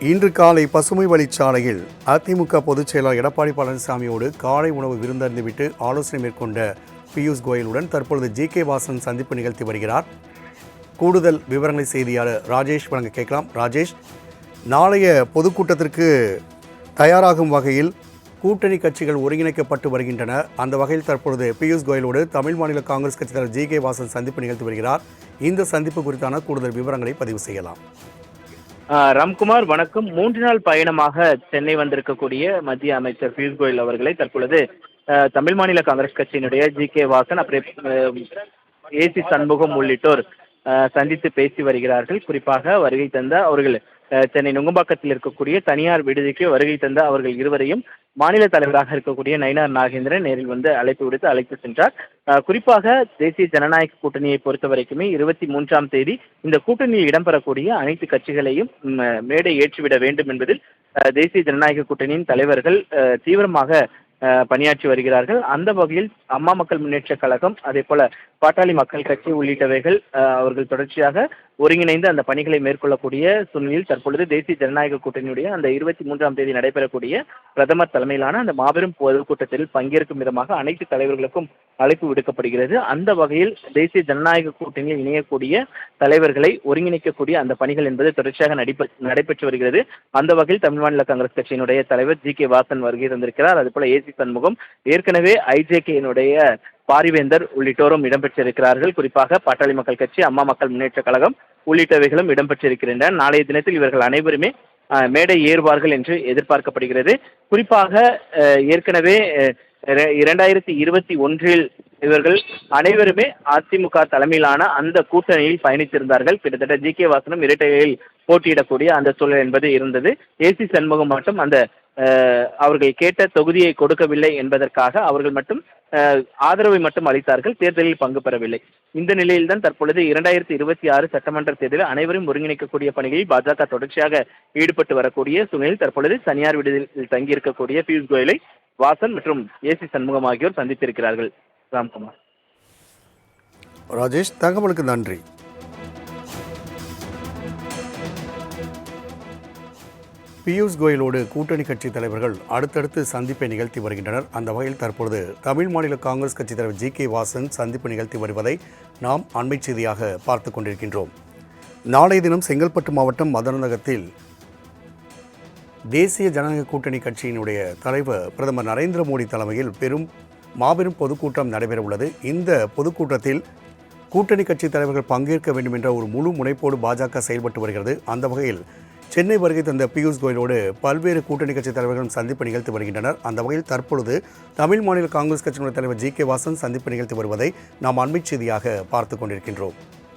இன்று காலை பசுமை வழிச்சாலையில் அதிமுக பொதுச் செயலாளர் எடப்பாடி பழனிசாமியோடு காலை உணவு விருந்தறிந்துவிட்டு ஆலோசனை மேற்கொண்ட பியூஷ் கோயலுடன் தற்பொழுது ஜி கே வாசன் சந்திப்பு நிகழ்த்தி வருகிறார். கூடுதல் விவரங்களை செய்தியாளர் ராஜேஷ் வழங்க கேட்கலாம். ராஜேஷ் நாளைய பொதுக்கூட்டத்திற்கு தயாராகும் வகையில் கூட்டணி கட்சிகள் ஒருங்கிணைக்கப்பட்டு வருகின்றன. அந்த வகையில் தற்பொழுது பியூஷ் கோயலோடு தமிழ் மாநில காங்கிரஸ் கட்சித் தலைவர் ஜி கே வாசன் சந்திப்பு நிகழ்த்தி வருகிறார். இந்த சந்திப்பு குறித்தான கூடுதல் விவரங்களை பதிவு செய்யலாம். ராம்குமார் வணக்கம். மூன்று நாள் பயணமாக சென்னை வந்திருக்கக்கூடிய மத்திய அமைச்சர் பியூஷ் கோயல் அவர்களை தற்பொழுது தமிழ் மாநில காங்கிரஸ் கட்சியினுடைய ஜி கே வாசன் அப்புறம் ஏசி சண்முகம் உள்ளிட்டோர் சந்தித்து பேசி வருகிறார்கள். குறிப்பாக வருகை தந்த அவர்கள் சென்னை நுங்கம்பாக்கத்தில் இருக்கக்கூடிய தனியார் விடுதிக்கு வருகை தந்த அவர்கள் இருவரையும் மாநில தலைவராக இருக்கக்கூடிய நயினார் நாகேந்திரன் நேரில் வந்து அழைப்பு விடுத்து அழைத்து சென்றார். குறிப்பாக தேசிய ஜனநாயக கூட்டணியை பொறுத்த வரைக்குமே இருபத்தி மூன்றாம் தேதி இந்த கூட்டணியில் இடம்பெறக்கூடிய அனைத்து கட்சிகளையும் மேடை ஏற்றிவிட வேண்டும் என்பதில் தேசிய ஜனநாயக கூட்டணியின் தலைவர்கள் தீவிரமாக பணியாற்றி வருகிறார்கள். அந்த வகையில் அம்மா மக்கள் முன்னேற்ற கழகம் அதே போல பாட்டாளி மக்கள் கட்சி உள்ளிட்டவைகள் அவர்கள் தொடர்ச்சியாக ஒருங்கிணைந்து அந்த பணிகளை மேற்கொள்ளக்கூடிய சூழ்நிலையில் தற்பொழுது தேசிய ஜனநாயக கூட்டணியுடைய அந்த இருபத்தி மூன்றாம் தேதி நடைபெறக்கூடிய பிரதமர் தலைமையிலான அந்த மாபெரும் பொதுக்கூட்டத்தில் பங்கேற்கும் விதமாக அனைத்து தலைவர்களுக்கும் அழைப்பு விடுக்கப்படுகிறது. அந்த வகையில் தேசிய ஜனநாயக கூட்டணியில் இணையக்கூடிய தலைவர்களை ஒருங்கிணைக்கக்கூடிய அந்த பணிகள் என்பது தொடர்ச்சியாக நடைபெ நடைபெற்று வருகிறது. அந்த வகையில் தமிழ் மாநில காங்கிரஸ் கட்சியினுடைய தலைவர் ஜி கே வாசன் வருகை தந்திருக்கிறார். அதுபோல ஏசி சண்முகம் ஏற்கனவே ஐஜேகேயினுடைய பாரிவேந்தர் உள்ளிட்டோரும் இடம்பெற்றிருக்கிறார்கள். குறிப்பாக பாட்டாளி மக்கள் கட்சி அம்மா மக்கள் முன்னேற்ற கழகம் உள்ளிட்டவைகளும் இடம்பெற்றிருக்கின்றன. நாளைய தினத்தில் இவர்கள் அனைவருமே மேடை ஏறுவார்கள் என்று எதிர்பார்க்கப்படுகிறது. குறிப்பாக ஏற்கனவே இரண்டாயிரத்தி இருபத்தி ஒன்றில் இவர்கள் அனைவருமே அதிமுக தலைமையிலான அந்த கூட்டணியில் பயணித்திருந்தார்கள். கிட்டத்தட்ட ஜி கே வாசனும் இரட்டையில் போட்டியிடக்கூடிய அந்த சூழல் என்பது இருந்தது. ஏசி சண்முகம் மட்டும் அந்த அவர்கள் கேட்ட தொகுதியை கொடுக்கவில்லை என்பதற்காக அவர்கள் மட்டும் ஆதரவை மட்டும் அளித்தார்கள். தேர்தலில் பங்கு பெறவில்லை. இந்த நிலையில்தான் தற்பொழுது இரண்டாயிரத்தி இருபத்தி ஆறு சட்டமன்ற தேர்தலில் அனைவரும் ஒருங்கிணைக்கக்கூடிய பணிகளில் பாஜக தொடர்ச்சியாக ஈடுபட்டு வரக்கூடிய சூழ்நிலையில் தற்பொழுது தனியார் விடுதியில் தங்கியிருக்கக்கூடிய பியூஷ் கோயலை வாசன் மற்றும் ஏசி சண்முகம் ஆகியோர் சந்தித்திருக்கிறார்கள். ராம்குமார். ராஜேஷ் தகவலுக்கு நன்றி. பியூஷ் கோயலோடு கூட்டணி கட்சி தலைவர்கள் அடுத்தடுத்து சந்திப்பை நிகழ்த்தி வருகின்றனர். அந்த வகையில் தற்பொழுது தமிழ் மாநில காங்கிரஸ் கட்சி தலைவர் ஜி கே வாசன் சந்திப்பு நிகழ்த்தி வருவதை நாம் அண்மை செய்தியாக பார்த்து கொண்டிருக்கின்றோம். நாளைய தினம் செங்கல்பட்டு மாவட்டம் மதுராந்தகத்தில் தேசிய ஜனநாயக கூட்டணி கட்சியினுடைய தலைவர் பிரதமர் நரேந்திர மோடி தலைமையில் பெரும் மாபெரும் பொதுக்கூட்டம் நடைபெறவுள்ளது. இந்த பொதுக்கூட்டத்தில் கூட்டணி கட்சி தலைவர்கள் பங்கேற்க வேண்டும் என்ற ஒரு முழு முனைப்போடு பாஜக செயல்பட்டு வருகிறது. அந்த வகையில் சென்னை வருகை தந்த பியூஷ் கோயலோடு பல்வேறு கூட்டணி கட்சி தலைவர்களும் சந்திப்பு நிகழ்த்தி வருகின்றனர். அந்த வகையில் தற்பொழுது தமிழ் மாநில காங்கிரஸ் கட்சியினுடைய தலைவர் ஜி கே வாசன் சந்திப்பு நிகழ்த்தி வருவதை நாம் அண்மைச் செய்தியாக பார்த்து கொண்டிருக்கின்றோம்.